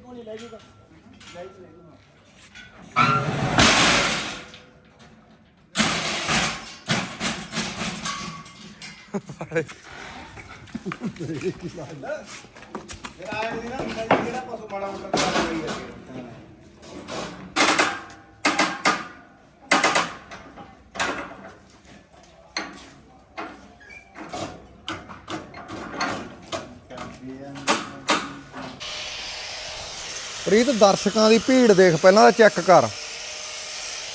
ਕੋਣੀ ਲੈ ਜੂਗਾ ਜਿਹੜਾ ਆਇਆ ਨਹੀਂ ਨਾ ਹੁੰਦਾ ਜੀ ਜਿਹੜਾ ਪਸ਼ੂ ਮਾੜਾ ਮੋਟਾ ਖਰਾਬ ਹੋਈ ਜਾਂਦੇ ਪ੍ਰੀਤ ਦਰਸ਼ਕਾਂ ਦੀ ਭੀੜ ਦੇਖ ਪਹਿਲਾਂ ਤਾਂ ਚੈੱਕ ਕਰ।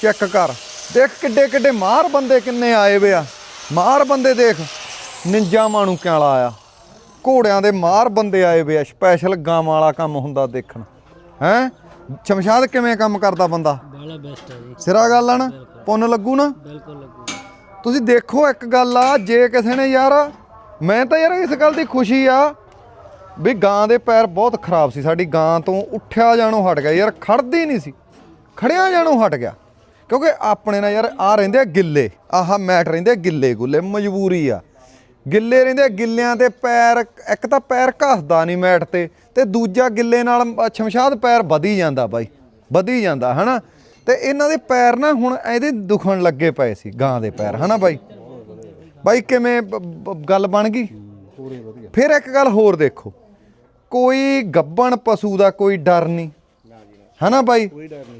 ਚੈੱਕ ਕਰ। ਦੇਖ ਕਿੱਡੇ ਕਿੱਡੇ ਮਾਰ ਬੰਦੇ ਕਿੰਨੇ ਆਏ ਵੇ ਆ। ਮਾਰ ਬੰਦੇ ਦੇਖ ਨਿੰਜਾ ਮਾਣੂ ਕਿਆਂ ਵਾਲਾ ਆਇਆ ਘੋੜਿਆਂ ਦੇ ਮਾਰ ਬੰਦੇ ਆਏ ਵੇ ਆ ਸਪੈਸ਼ਲ ਗਾਵਾਂ ਵਾਲਾ ਕੰਮ ਹੁੰਦਾ ਦੇਖਣ। ਹੈ? ਸ਼ਮਸ਼ਾਦ ਕਿਵੇਂ ਕੰਮ ਕਰਦਾ ਬੰਦਾ? ਬਾਲਾ ਬੈਸਟ ਹੈ ਜੀ। ਸਿਰਾ ਗੱਲ ਆ ਨਾ? ਪੁੰਨ ਲੱਗੂ ਨਾ? ਬਿਲਕੁਲ ਲੱਗੂ। ਤੁਸੀਂ ਦੇਖੋ ਇੱਕ ਗੱਲ ਆ ਜੇ ਕਿਸੇ ਨੇ ਯਾਰ ਮੈਂ ਤਾਂ ਯਾਰ ਇਸ ਗੱਲ ਦੀ ਖੁਸ਼ੀ ਆ ਵੀ ਗਾਂ ਦੇ ਪੈਰ ਬਹੁਤ ਖਰਾਬ ਸੀ। ਸਾਡੀ ਗਾਂ ਤੋਂ ਉੱਠਿਆ ਜਾਣੋਂ ਹਟ ਗਿਆ। ਯਾਰ ਖੜਦੀ ਨਹੀਂ ਸੀ। ਖੜਿਆ ਜਾਣੋਂ ਹਟ ਗਿਆ। ਕਿਉਂਕਿ ਆਪਣੇ ਨਾਲ ਯਾਰ ਆ ਰਹਿੰਦੇ ਆ ਗਿੱਲੇ। ਆਹ ਮੈਟ ਰਹਿੰਦੇ ਆ ਗਿੱਲੇ ਗੁੱਲੇ। ਮਜਬੂਰੀ ਆ। ਗਿੱਲੇ ਰਹਿੰਦੇ ਆ ਗਿੱਲਿਆਂ ਤੇ ਪੈਰ। ਇੱਕ ਤਾਂ ਪੈਰ ਘਸਦਾ ਨਹੀਂ ਮੈਟ ਤੇ ਤੇ ਦੂਜਾ ਗਿੱਲੇ ਨਾਲ ਸ਼ਮਸ਼ਾਦ ਪੈਰ ਵਧੀ ਜਾਂਦਾ ਬਾਈ। ਵਧੀ ਜਾਂਦਾ ਹਨਾ? ਤੇ ਇਹਨਾਂ ਦੇ ਪੈਰ ਨਾ ਹੁਣ ਇਹਦੇ ਦੁਖਣ ਲੱਗੇ ਪਏ ਸੀ ਗਾਂ ਦੇ ਪੈਰ ਹਨਾ ਬਾਈ? ਬਾਈ ਕਿਵੇਂ ਗੱਲ ਬਣ ਗਈ? ਪੂਰੀ ਵਧੀਆ। ਫਿਰ ਇੱਕ ਗੱਲ ਹੋਰ ਦੇਖੋ। ਕੋਈ ਗੱਬਣ ਪਸ਼ੂ ਦਾ ਕੋਈ ਡਰ ਨਹੀਂ। ਹਨਾ ਬਾਈ?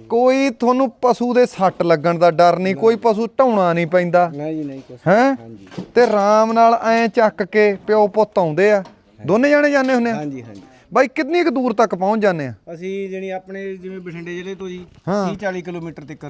ਕੋਈ ਤੁਹਾਨੂੰ ਪਸ਼ੂ ਦੇ ਸੱਟ ਲੱਗਣ ਦਾ ਡਰ ਨਹੀਂ ਕੋਈ ਪਸ਼ੂ ਢਾਉਣਾ ਨਹੀਂ ਪੈਂਦਾ। ਨਹੀਂ ਜੀ ਨਹੀਂ ਕੁਛ। ਹੈ? ਤੇ ਆਰਾਮ ਨਾਲ ਐ ਚੱਕ ਕੇ ਪਿਓ ਪੁੱਤ ਆਉਂਦੇ ਆ। ਦੋਨੇ ਜਾਣੇ ਜਾਂਦੇ ਹੁੰਦੇ ਆ? ਹਾਂਜੀ ਹਾਂਜੀ। ਬਾਈ ਕਿੰਨੀ ਕੁ ਦੂਰ ਤੱਕ ਪਹੁੰਚ ਜਾਂਦੇ ਆ? ਅਸੀਂ ਜਣੀ ਆਪਣੇ ਜਿਵੇਂ ਬਠਿੰਡੇ ਜ਼ਿਲ੍ਹੇ ਤੋਂ ਜੀ ਹਾਂ। 30 40 ਕਿਲੋਮੀਟਰ ਤੱਕ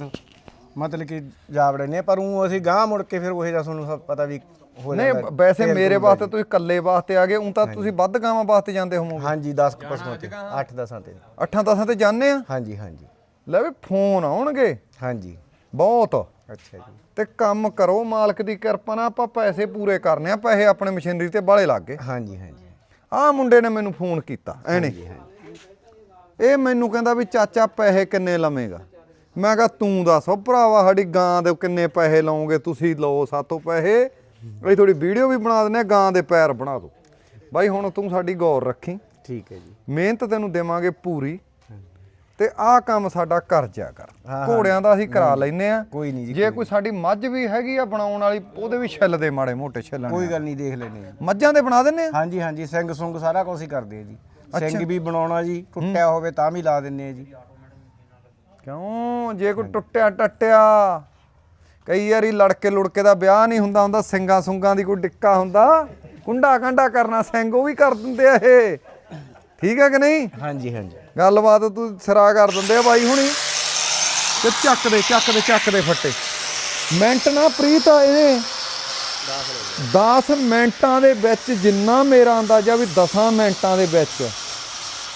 ਮਤਲਬ ਕਿ ਜਾ ਵੜਨੇ ਪਰ ਉਹ ਅਸੀਂ ਗਾਂ ਮੁੜ ਕੇ ਫਿਰ ਉਹ ਜਿਹਾ ਤੁਹਾਨੂੰ ਪਤਾ ਵੀ ਹੋ ਨਹੀਂ ਜਾਂਦਾ ਵੈਸੇ ਮੇਰੇ ਵਾਸਤੇ ਤੁਸੀਂ ਇਕੱਲੇ ਵਾਸਤੇ ਆ ਗਏ ਉਂ ਤਾਂ ਤੁਸੀਂ ਵੱਧ ਗਾਵਾਂ ਵਾਸਤੇ ਜਾਂਦੇ ਹੋਵੋਗੇ। ਹਾਂਜੀ 10 ਪਸ਼ੂਆਂ ਤੇ 8 10 ਤੇ। ਅੱਠਾਂ ਦਸਾਂ ਤੇ ਜਾਂਦੇ ਆ? ਹਾਂਜੀ ਹਾਂਜੀ। ਲੈ ਵੀ ਫੋਨ ਆਉਣਗੇ। ਹਾਂਜੀ। ਬਹੁਤ। ਅੱਛਾ ਜੀ। ਤੇ ਕੰਮ ਕਰੋ ਮਾਲਕ ਦੀ ਕਿਰਪਾ ਨਾਲ ਆਪਾਂ ਪੈਸੇ ਪੂਰੇ ਕਰਨੇ ਆ ਪੈਸੇ ਆਪਣੇ ਮਸ਼ੀਨਰੀ ਤੇ ਬਾਲੇ ਲੱਗ ਗਏ। ਹਾਂਜੀ ਹਾਂਜੀ। ਆਹ ਮੁੰਡੇ ਨੇ ਮੈਨੂੰ ਫੋਨ ਕੀਤਾ ਐਨੇ ਇਹ ਮੈਨੂੰ ਕਹਿੰਦਾ ਵੀ ਚਾਚਾ ਪੈਸੇ ਕਿੰਨੇ ਲਵੇਂਗਾ? ਮੈਂ ਕਿਹਾ ਤੂੰ ਦੱਸ ਭਰਾਵਾ ਸਾਡੀ ਗਾਂ ਦੇ ਕਿੰਨੇ ਪੈਸੇ ਲਾਓਗੇ? ਤੁਸੀਂ ਲਓ ਸਾਤੋਂ ਪੈਸੇ। ਅਸੀਂ ਥੋੜੀ ਵੀਡੀਓ ਵੀ ਬਣਾ ਦਿੰਦੇ ਆ ਗਾਂ ਦੇ ਪੈਰ ਬਣਾ ਦਿਓ ਬਾਈ ਹੁਣ ਤੂੰ ਸਾਡੀ ਗੌਰ ਰੱਖੀ। ਠੀਕ ਹੈ ਜੀ। ਮਿਹਨਤ ਤੈਨੂੰ ਦੇਵਾਂਗੇ ਪੂਰੀ। ਤੇ ਆਹ ਕੰਮ ਸਾਡਾ ਕਰ ਜਾ ਕਰ। ਘੋੜਿਆਂ ਦਾ ਅਸੀਂ ਕਰਾ ਲੈਨੇ ਆ। ਕੋਈ ਨਹੀਂ ਜੀ ਜੇ ਕੋਈ ਸਾਡੀ ਮੱਝ ਵੀ ਹੈਗੀ ਆ ਬਣਾਉਣ ਵਾਲੀ ਉਹਦੇ ਵੀ ਛਿੱਲ ਦੇ ਮਾੜੇ ਮੋਟੇ ਛਿੱਲਣ ਕੋਈ ਗੱਲ ਨਹੀਂ ਦੇਖ ਲੈਨੇ ਆ। ਮੱਝਾਂ ਦੇ ਬਣਾ ਦਿੰਨੇ ਆ? ਹਾਂਜੀ ਹਾਂਜੀ ਸਿੰਘ ਸੁੰਗ ਸਾਰਾ ਕੁਝ ਹੀ ਕਰਦੇ ਆ ਜੀ। ਸਿੰਘ ਵੀ ਬਣਾਉਣਾ ਜੀ ਟੁੱਟਿਆ ਹੋਵੇ ਤਾਂ ਵੀ ਲਾ ਦਿੰਨੇ ਆ ਜੀ। ਕਿਉਂ? ਜੇ ਕੋਈ ਟੁੱਟਿਆ ਟੱਟਿਆ। ਕਈ ਵਾਰੀ ਲੜਕੇ ਲੁੜਕੇ ਦਾ ਵਿਆਹ ਨਹੀਂ ਹੁੰਦਾ ਹੁੰਦਾ ਸਿੰਘਾਂ ਸੁੰਗਾਂ ਦੀ ਕੋਈ ਡਿੱਕਾ ਹੁੰਦਾ। ਕੁੰਡਾ ਕੰਡਾ ਕਰਨਾ ਸਿੰਘ ਉਹ ਵੀ ਕਰ ਦਿੰਦੇ ਆ ਇਹ। ਠੀਕ ਹੈ ਕਿ ਨਹੀਂ? ਹਾਂਜੀ ਹਾਂਜੀ। ਗੱਲਬਾਤ ਤੂੰ ਸਿਰਾ ਕਰ ਦਿੰਦੇ ਆ ਬਾਈ ਹੁਣੀ। ਤੇ ਚੱਕ ਦੇ ਚੱਕ ਦੇ ਚੱਕ ਦੇ ਫੱਟੇ। ਮਿੰਟ ਨਾ ਪ੍ਰੀਤ ਆ ਇਹ। 10 ਮਿੰਟਾਂ ਦੇ ਵਿੱਚ ਜਿੰਨਾ ਮੇਰਾ ਅੰਦਾਜ਼ਾ ਵੀ 10 ਮਿੰਟਾਂ ਦੇ ਵਿੱਚ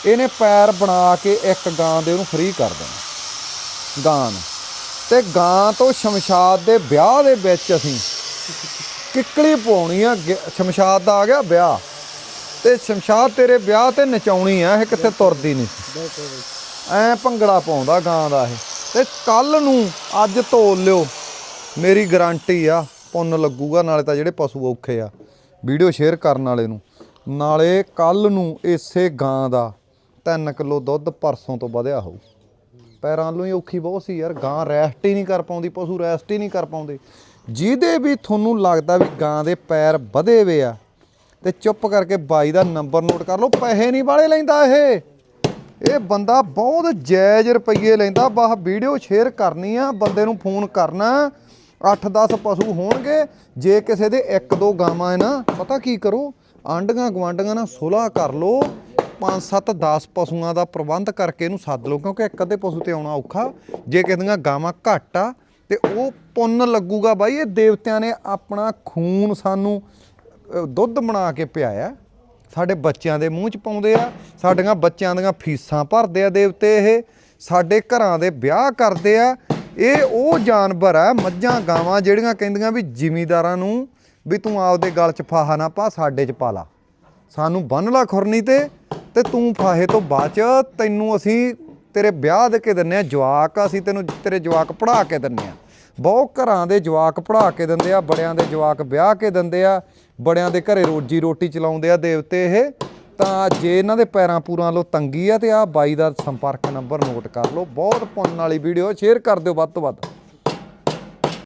ਇਹਨੇ ਪੈਰ ਬਣਾ ਕੇ ਇੱਕ ਗਾਂ ਦੇ ਉਹਨੂੰ ਫ੍ਰੀ ਕਰ ਦੇਣਾ। ਗਾਂ ਨੂੰ। ਤੇ ਗਾਂ ਤੋਂ ਸ਼ਮਸ਼ਾਦ ਦੇ ਵਿਆਹ ਦੇ ਵਿੱਚ ਅਸੀਂ ਕਿੱਕਲੀ ਪਾਉਣੀ ਆ, ਗ- ਸ਼ਮਸ਼ਾਦ ਦਾ ਆ ਗਿਆ ਵਿਆਹ। ਤੇ ਸ਼ਮਸ਼ਾਦ ਤੇਰੇ ਵਿਆਹ ਤੇ ਨਚਾਉਣੀ ਆ, ਇਹ ਕਿੱਥੇ ਤੁਰਦੀ ਨਹੀਂ। ਐ ਭੰਗੜਾ ਪਾਉਂਦਾ ਗਾਂ ਦਾ ਇਹ। ਤੇ ਕੱਲ ਨੂੰ ਅੱਜ ਤੋਲ ਲਿਓ, ਮੇਰੀ ਗਾਰੰਟੀ ਆ, ਪੁੰਨ ਲੱਗੂਗਾ, ਨਾਲੇ ਤਾਂ ਜਿਹੜੇ ਪਸ਼ੂ ਔਖੇ ਆ। ਵੀਡੀਓ ਸ਼ੇਅਰ ਕਰਨ ਵਾਲੇ ਨੂੰ। ਨਾਲੇ ਕੱਲ ਨੂੰ ਇਸੇ ਗਾਂ ਦਾ 3 ਕਿਲੋ ਦੁੱਧ ਪਰਸੋਂ ਤੋਂ ਵਧਿਆ ਹੋਊ। ਪੈਰਾਂ ਨੂੰ ਹੀ ਔਖੀ ਬਹੁਤ ਸੀ ਯਾਰ, ਗਾਂ ਰੈਸਟ ਹੀ ਨਹੀਂ ਕਰ ਪਾਉਂਦੀ, ਪਸ਼ੂ ਰੈਸਟ ਹੀ ਨਹੀਂ ਕਰ ਪਾਉਂਦੇ। ਜਿਹਦੇ ਵੀ ਤੁਹਾਨੂੰ ਲੱਗਦਾ ਵੀ ਗਾਂ ਦੇ ਪੈਰ ਵਧੇ ਵੇ ਆ, ਤੇ ਚੁੱਪ ਕਰਕੇ ਬਾਈ ਦਾ ਨੰਬਰ ਨੋਟ ਕਰ ਲਓ, ਪੈਸੇ ਨਹੀਂ ਵਾਲੇ ਲੈਂਦਾ ਇਹ। ਇਹ ਬੰਦਾ ਬਹੁਤ ਜਾਇਜ਼ ਰੁਪਈਏ ਲੈਂਦਾ ਬਾਹ ਵੀਡੀਓ ਸ਼ੇਅਰ ਕਰਨੀ ਆ, ਬੰਦੇ ਨੂੰ ਫੋਨ ਕਰਨਾ 8-10 ਪਸ਼ੂ ਹੋਣਗੇ, ਜੇ ਕਿਸੇ ਦੇ ਇੱਕ ਦੋ ਗਾਵਾਂ ਹੈ ਨਾ, ਪਤਾ ਕੀ ਕਰੋ ਆਂਡੀਆਂ ਗਵਾਂਡੀਆਂ ਨਾਲ ਸੁਲਾਹ ਕਰ ਲਓ 5-7 10 ਪਸ਼ੂਆਂ ਦਾ ਪ੍ਰਬੰਧ ਕਰਕੇ ਇਹਨੂੰ ਸੱਦ ਲਓ, ਕਿਉਂਕਿ ਇੱਕ ਅੱਧੇ ਪਸ਼ੂ ਤੇ ਆਉਣਾ ਔਖਾ। ਜੇ ਕਹਿੰਦੀਆਂ ਗਾਵਾਂ ਘੱਟ ਆ, ਤੇ ਉਹ ਪੁੰਨ ਲੱਗੂਗਾ ਬਾਈ, ਇਹ ਦੇਵਤਿਆਂ ਨੇ ਆਪਣਾ ਖੂਨ ਸਾਨੂੰ ਦੁੱਧ ਬਣਾ ਕੇ ਪਿਆਇਆ। ਸਾਡੇ ਬੱਚਿਆਂ ਦੇ ਮੂੰਹ 'ਚ ਪਾਉਂਦੇ ਆ, ਸਾਡੀਆਂ ਬੱਚਿਆਂ ਦੀਆਂ ਫੀਸਾਂ ਭਰਦੇ ਆ ਦੇਵਤੇ ਇਹ, ਸਾਡੇ ਘਰਾਂ ਦੇ ਵਿਆਹ ਕਰਦੇ ਆ। ਇਹ ਉਹ ਜਾਨਵਰ ਆ, ਮੱਝਾਂ, ਗਾਵਾਂ, ਜਿਹੜੀਆਂ ਕਹਿੰਦੀਆਂ ਵੀ ਜ਼ਿਮੀਦਾਰਾਂ ਨੂੰ ਵੀ ਤੂੰ ਆਪਦੇ ਗਲ 'ਚ ਫਾਹਾ ਨਾ ਪਾ, ਸਾਡੇ 'ਚ ਪਾ ਲਾ। ਸਾਨੂੰ ਬੰਨ ਲਾ ਖੁਰਨੀ ਤੇ ਤੇ ਤੂੰ ਫਾਹੇ ਤੋਂ ਬਾਅਦ 'ਚ ਤੈਨੂੰ ਅਸੀਂ ਤੇਰੇ ਵਿਆਹ ਦੇ ਕੇ ਦਿੰਨੇ ਆ ਜਵਾਕ ਅਸੀਂ ਤੈਨੂੰ ਤੇਰੇ ਜਵਾਕ ਪੜਾ ਕੇ ਦਿੰਨੇ ਆ ਬਹੁਤ ਘਰਾਂ ਦੇ ਜਵਾਕ ਪੜਾ ਕੇ ਦਿੰਦੇ ਆ, ਬੜਿਆਂ ਦੇ ਜਵਾਕ ਵਿਆਹ ਕੇ ਦਿੰਦੇ ਆ, ਬੜਿਆਂ ਦੇ ਘਰੇ ਰੋਜੀ ਰੋਟੀ ਚਲਾਉਂਦੇ ਆ ਦੇਵਤੇ ਇਹ। ਤਾਂ ਜੇ ਇਹਨਾਂ ਦੇ ਪੈਰਾਂ ਪੂਰਾਂ ਲੋ ਤੰਗੀ ਆ ਤੇ ਆ ਬਾਈ ਦਾ ਸੰਪਰਕ ਨੰਬਰ ਨੋਟ ਕਰ ਲਓ। ਬਹੁਤ ਪੁੰਨ ਵਾਲੀ ਵੀਡੀਓ ਸ਼ੇਅਰ ਕਰ ਦਿਓ ਵੱਧ ਤੋਂ ਵੱਧ।